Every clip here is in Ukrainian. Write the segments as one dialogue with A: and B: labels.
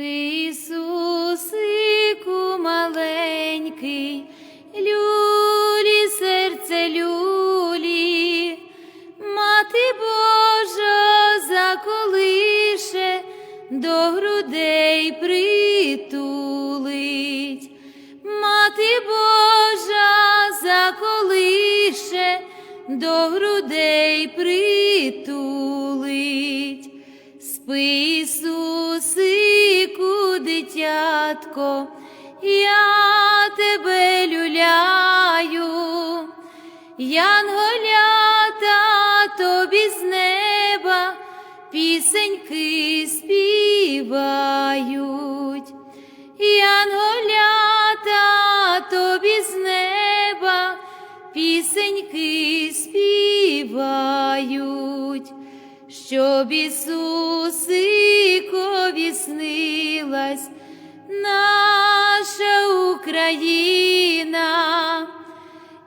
A: Ісусику маленький, люлі серце люлі, мати Божа заколише, до грудей притулить, мати Божа заколише, до грудей притулить. Янголята тобі з неба пісеньки співають, Янголята тобі з неба пісеньки співають. Щоб Ісусикові снилась наша Україна,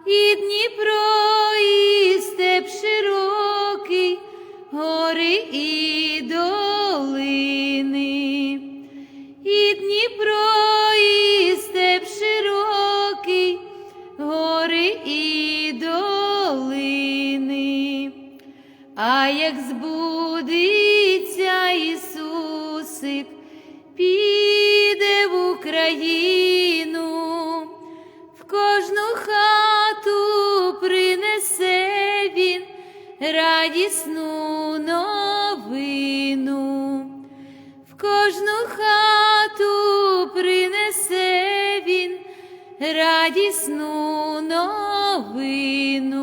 A: і Дніпро, і степ широкий, гори і радісну новину.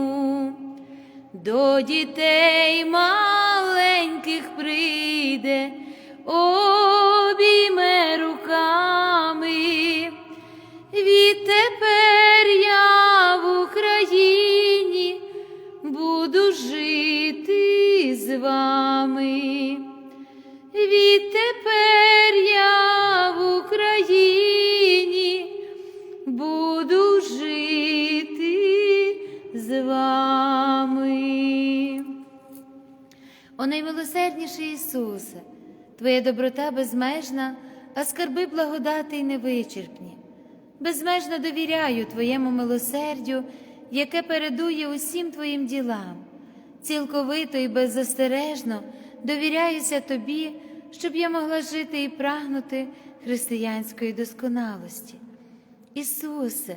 A: До дітей маленьких прийде, обійме руками. Відтепер я в Україні буду жити з вами. Відтепер я в Україні вами. О наймилосердніший Ісусе, Твоя доброта безмежна, а скарби благодати й невичерпні. Безмежно довіряю Твоєму милосердю, яке передує усім Твоїм ділам. Цілковито і беззастережно довіряюся Тобі, щоб я могла жити і прагнути християнської досконалості. Ісусе,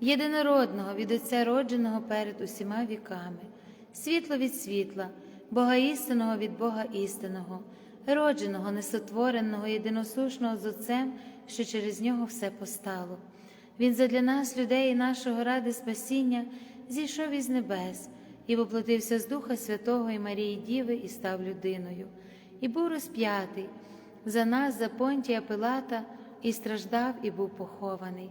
A: єдинородного від Отця родженого перед усіма віками, світло від світла, Бога істинного від Бога істинного, родженого, несотвореного, єдиносушного з Отцем, що через нього все постало. Він задля нас, людей і нашого ради спасіння, зійшов із небес і воплотився з Духа Святого і Марії Діви і став людиною, і був розп'ятий за нас, за Понтія Пилата, і страждав, і був похований,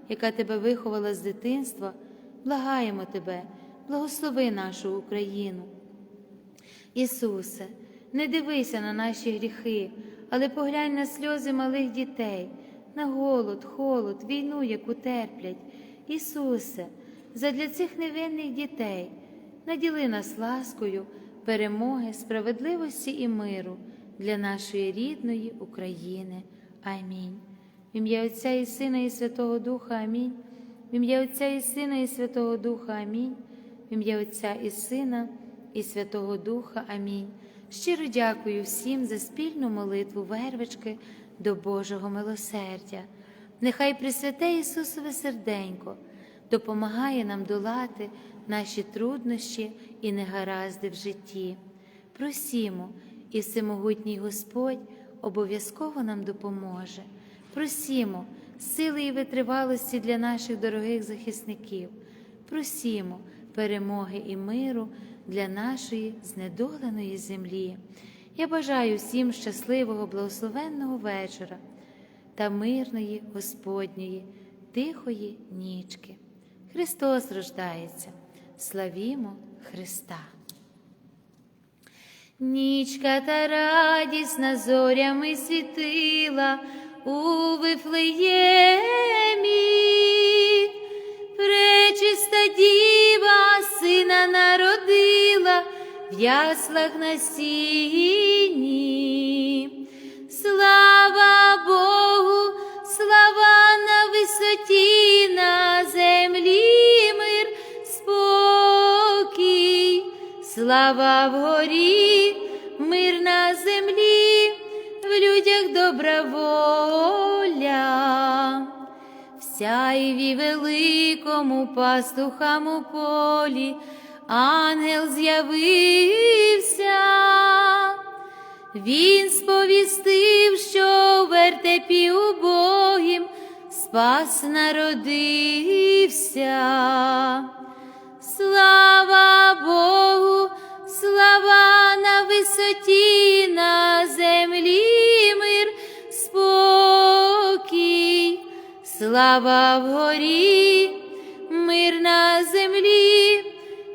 A: яка Тебе виховала з дитинства, благаємо Тебе, благослови нашу Україну. Ісусе, не дивися на наші гріхи, але поглянь на сльози малих дітей, на голод, холод, війну, яку терплять. Ісусе, задля цих невинних дітей наділи нас ласкою, перемоги, справедливості і миру для нашої рідної України. Амінь. В ім'я Отця і Сина, і Святого Духа Амінь. В ім'я Отця і Сина, і Святого Духа Амінь. В ім'я Отця і Сина, і Святого Духа. Амінь. Щиро дякую всім за спільну молитву вервички до Божого милосердя. Нехай Пресвяте Ісусове серденько допомагає нам долати наші труднощі і негаразди в житті. Просімо, і всемогутній Господь обов'язково нам допоможе. Просімо сили і витривалості для наших дорогих захисників. Просімо перемоги і миру для нашої знедоленої землі. Я бажаю всім щасливого, благословенного вечора та мирної Господньої, тихої нічки. Христос рождається. Славімо Христа! Нічка та радісна зорями світила у Вифлеємі, пречиста діва сина народила в яслах на сіні. Слава Богу, слава на висоті, на землі мир, спокій, слава вгорі, мир на землі, в людях добра воля. Сяйві великому пастухам у полі ангел з'явився. Він сповістив, що в вертепі убогім спас народився. Слава Богу, слава на висоті, на землі мир, спокій, слава вгорі, мир на землі,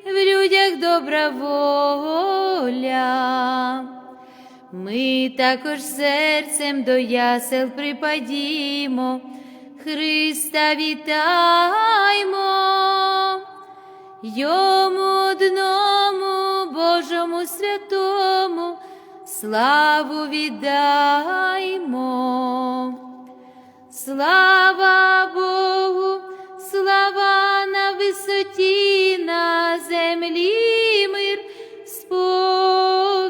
A: в людях добра воля. Ми також серцем до ясел припадімо, Христа вітаймо, йому одному Божому святому, славу віддаймо. Слава Богу, слава на висоті, на землі мир, спокій,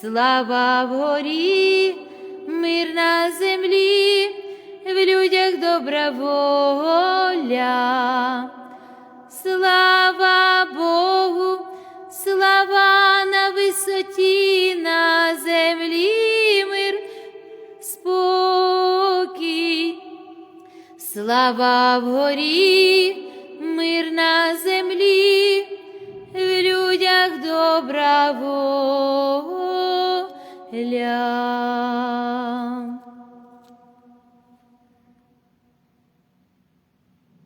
A: слава вгорі, мир на землі, в людях добра воля. Слава Богу, слава на висоті, на землі мир, спокій, слава вгорі, мир на землі, в людях добра воля.